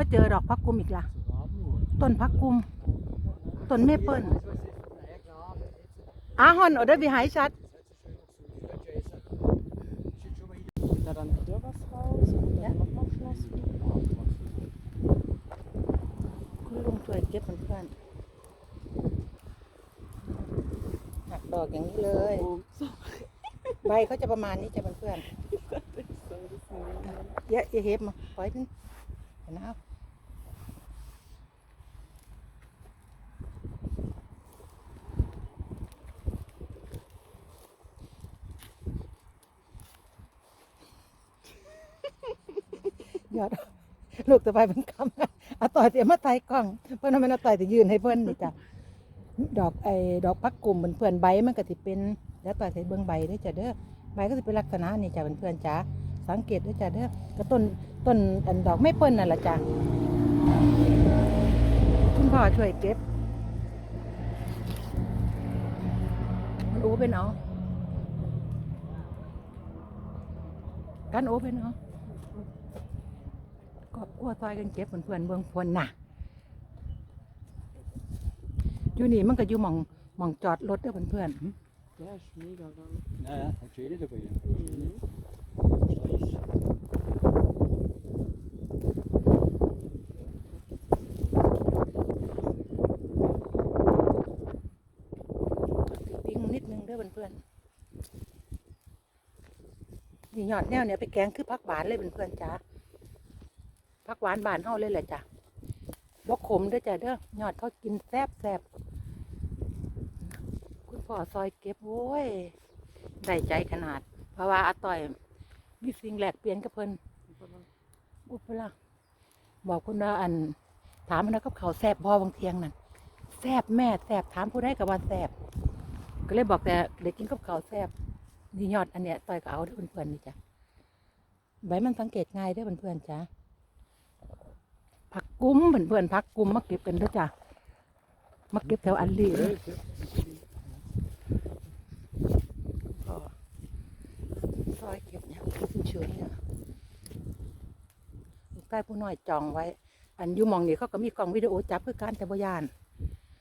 มาเจอดอกพักกุมอีกล่ะ ต้นพักกุม ต้นเมเปิลอาฮอนออเดอร์บีไฮชัด dann wieder was raus und dann nochmal Schloss. คุณลุงช่วยเก็บเพื่อนหักดอกอย่างนี้เลย ใบเขาจะประมาณนี้จะเพื่อน Ich soll das nehmen. ๆเยอะเห็บมาปล่อยขึ้นเห็นนะครับ ยอด ลูกตะไปเป็นคำอาต่อยเสียมาไทยกล้อง เพื่อนทำไมอาต่อยจะยืนให้เพื่อนนี่จ้ะดอกไอ้ดอกพักกลุ่มเพื่อนใบมันก็สิเป็น แล้วต่อยใส่เบื้องใบได้จ้ะเด้อใบก็จะเป็นลักษณะนี่จ้ะเพื่อนจ้ะสังเกตด้วยจ้ะเด้อก็ต้นต้นอันดอกไม่เปิ้ลนั่นแหละจ้ะคุณพ่อช่วยเก็บ มันโอ้เป็นเอากันโอ้เป็นเอา ก็กลัวซอยกันเก็บเพื่อนๆเบื้องพวนน่ะ อยู่นี่มันก็อยู่หมองหมองจอดรถเด้อเพื่อนๆ Der ist mega geil. Ja, ja, hat jede dabei. Mhm. ปิงนิดนึงเด้อเพื่อนๆนี่ยอดแนวเนี่ยไปแกงคือผักหวานเลยเพื่อนๆจ้า ผักหวานบานเฮาเลยแหละจ้ะบ่ขมเด้อจ้ะเด้อยอดเขากินแซบแซบคุณพ่อซอยเก็บโว้ยได้ใจขนาด เพราะว่าอาต่อย มีสิ่งแลกเปลี่ยนกับเพิ่นอุปละบอกคุณว่าอัน ถามมันนะกับเขาแซบพอบางเทียงนั่นแซบแม่แซบถามผู้ได้กับว่าแซบก็เลยบอกแต่เด็กกินกับเขาแซบนี่ยอดอันเนี้ยต่อยก็เอาเด้เพื่อนๆนี่จ้ะใบมันสังเกตง่ายด้วยเพื่อนๆจ้ะ ผักกุ้มเพื่อนๆผักกุ้มมาเก็บกันเด้วยจ้ะมาเก็บแถวอันลีเด้อก็ซอยเก็บเนี่ยคือเฉยๆเนี่ยลูกใต้ผู้น้อยจองไว้ อันอยูหมองนี่เขาก็มีกล้องวิดีโอจับคือการแต่บยาน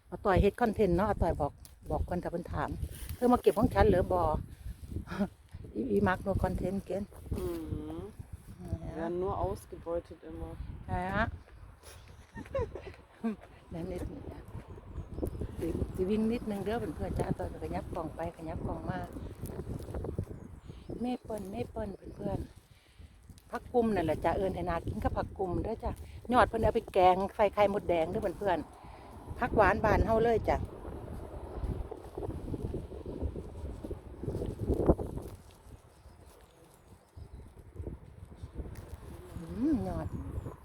เอาต่อยเฮ็ดคอนเทนต์เนาะเอาต่อยบอกบอกคนแต่เพิ่นถามเธอมาเก็บของฉันเหรือบออีอีมักโนคอนเทนต์เกน Mhm. Werden nur ausgebeutet immer. ฮะ นั่นนิดนึงนะสิวิ่งนิดนึงเด้อเพื่อนๆจ้าตอนขยับกล่องไปขยับกล่องมาเม่เปิ้นเม่เปิ้นเพื่อนๆผักกุมนั่นแหละจ้าเอิญให้นากินกับผักกุมเด้อจ้ะยอดเพิ่นเอาไปแกงใส่ไข่มดแดงเด้อเพื่อนๆผักหวานบานเฮาเลยจ้ะอืมยอด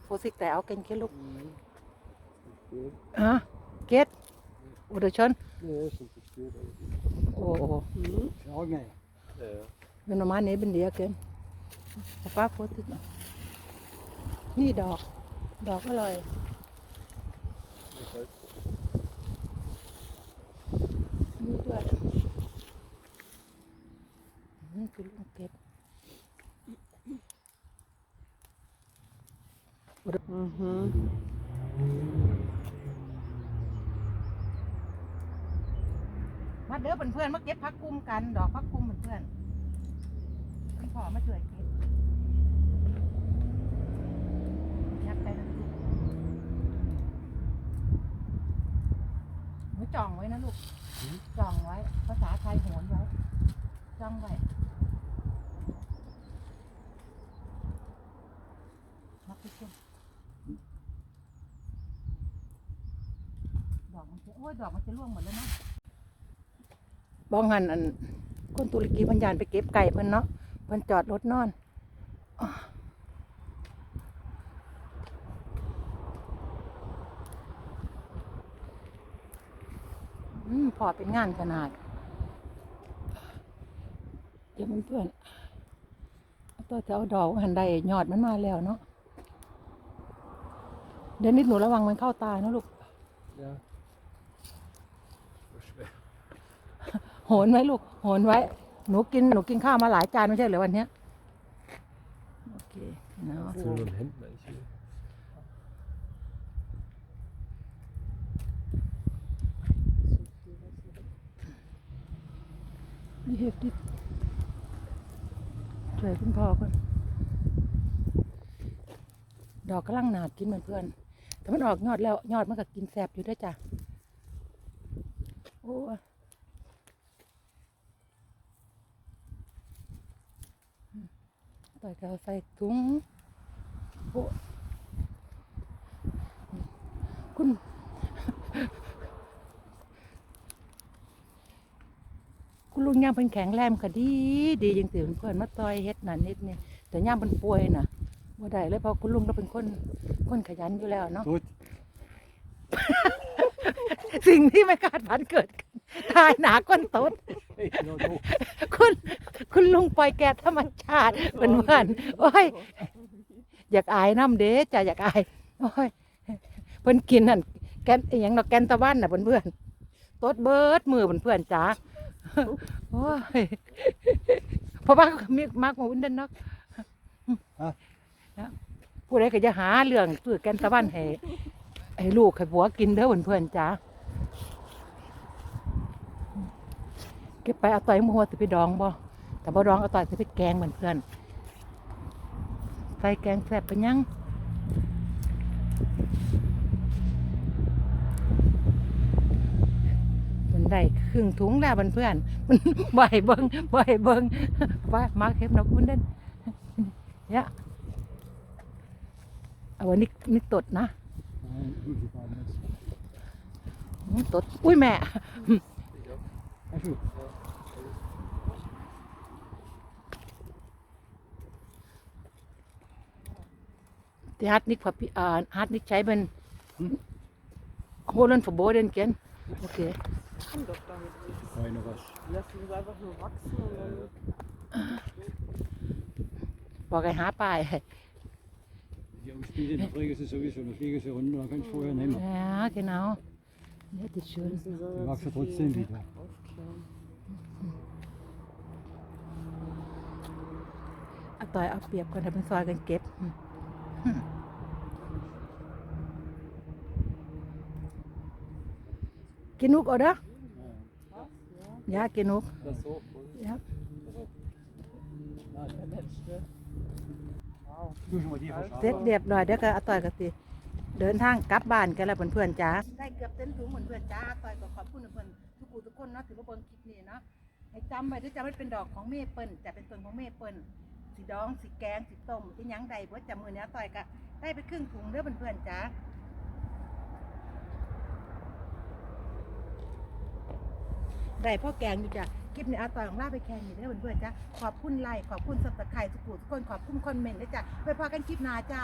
โฟสิกแต่เอาเกินแค่ลูก Gut. ฮะเกตอุดชน Ja, schon versteht. โอ้โห Mhm. Schau mal. Ja, ja. เป็นประมาณนี้เป็นเดียวเกินเอาป้าโฟสิกมานี่ดอก ดอกอร่อย Das heißt, นี่ด้วยอืมคือลูกเก็บ Mhm. มาเด้อเพื่อนๆมาเก็บพักกุมกัน ดอกพักกุมเพื่อนๆพี่พ่อมาช่วยเก็บยัดไปนะลูกหนูจ่องไว้นะลูกจ่องไว้ ภาษาไทยโหนไว้จ้องไว้มักไปช่วยดอกมันจะโอ้ยดอกมันจะร่วงหมดแล้วนะ บ้องหันอันคนตุรกีพันยานไปเก็บไก่เพิ่นเนาะเพิ่นจอดรถนอนอืมพอเป็นงานขนาด เดี๋ยวเพื่อนตัวจะเอาดอกหันใดยอดมันมาแล้วเนาะเดี๋ยวนิดหนูระวังมันเข้าตานะลูก ja. So นไว้ลูก โหนไว้ หนูกิน หนูกินข้าวมาหลายจานไม่ใช่เหรอวันเนี้ยโอเคเนาะ Zu einem Hemd, eigentlich. นี่เห็บดิช่วยคุณพ่อก่อนดอกกำลังหนาดกินเหมือนเพื่อน แต่มันออกยอดแล้ว ยอดมันก็กินแสบอยู่ด้วยจ้ะ โอ้ ต่อยก็เอาใส่ถุงโอ้คุณคุณลุงย่ามเป็นแข็งแรงก็ดีดีจริงๆเพื่อนมาต่อยเฮ็ดนั่นเฮ็ดนี่แต่ย่ามเป็นป่วยน่ะบ่ได้เลยเพราะคุณลุงเราเป็นคนคนขยันอยู่แล้วเนาะ Tot. สิ่งที่ไม่คาดฝันเกิดขึ้นทายหนาก้นตด Hey, ja, då. คุณ คุณลุงปล่อยแกธรรมชาติเป็นเพื่อนโอ้ย อยากอายน้ำเด้จ้ะอยากอายโอ้ยเพิ่นกินนั่นแกนอหย่างเนาะแกนตะวันน่ะเพื่อนเพื่อนๆตดเบิดมือเพื่อนเพื่อนๆจ้าโอ้ยเพราะว่ามีมากกว่าอุ่นเดนเนาะฮะนะผู้ใดก็จะหาเรื่องซื้อแกนตะวันให้ให้ลูกให้ผัวกินเด้อเพื่อนๆจ้าเก็บไปเอาต่อยมัวสิไปดองบ่ แต่บ่ดองเอาต่อยสิไปแกงเหมือนเพื่อนใส่แกงแซ่บไปยังมันได้ครึ่งถุงแล้วเพื่อนๆมันบ่ให้เบิ่งบ่ให้เบิ่งว่ามาเข็มนกคุณเด่นเนี่ยเอาวันนี้นี่ตดนะ Nein, gut, ich war nicht. อืมตดอุ้ยแม่ Ach so. ที่ฮัดนิกพับอ่าฮัดนิกใช้เป็นโฮลันฟอร์โบ เดนเกนโอเค Komm doch damit. Keine was. Lassen wir es einfach nur wachsen und dann. บอกไอ้หาป้าย Die Umspiele, da fliegen sie sowieso, da fliegen sie runter, dann kannst du vorher nehmen. ja genau ja das ist schön müssen sie Die jetzt wachsen hier trotzdem wieder. Aufklären. เอาต่อยเอาเปรียบกันให้เป็นซอยกันเก็บอืมอืมกินนุกเอาเด้อ Ja, ยากิ นนุก das so. ยา Nein, der letzte. Du schon mal die เสร็จ verschaffen. เรียบร้อยเดี๋ยวก็อต่อยก็สิเดินทางกลับบ้านกันแล้วเพื่อนๆจ้าได้เกือบเต็มถุงเหมือนเพื่อนจ้าต่อยก็ขอบคุณเพื่อนทุกผู้ทุกคนเนาะถือว่าเบิ่งคลิปนี้เนาะให้จำไว้ด้วยจ้ามันเป็นดอกของเมเปิลจะเป็นต้นของเมเปิลสีดองสีแกงสีต้มสีหยังใดเพื่อจำมือเนี้ยต่อยก็ได้ไปครึ่งถุงเด้อเพื่อนๆจ้า ได้พ่อแกงอยู่จ้ะคลิปนี้อาต่อยของลาไปแข่งอยู่ได้เพื่อนๆจ้ะขอบคุณไลค์ขอบคุณสับตะไคร้ทุกผู้ทุกคนขอบคุณคอมเมนต์ด้วยจ้ะไปพอกันคลิปหน้าจ้า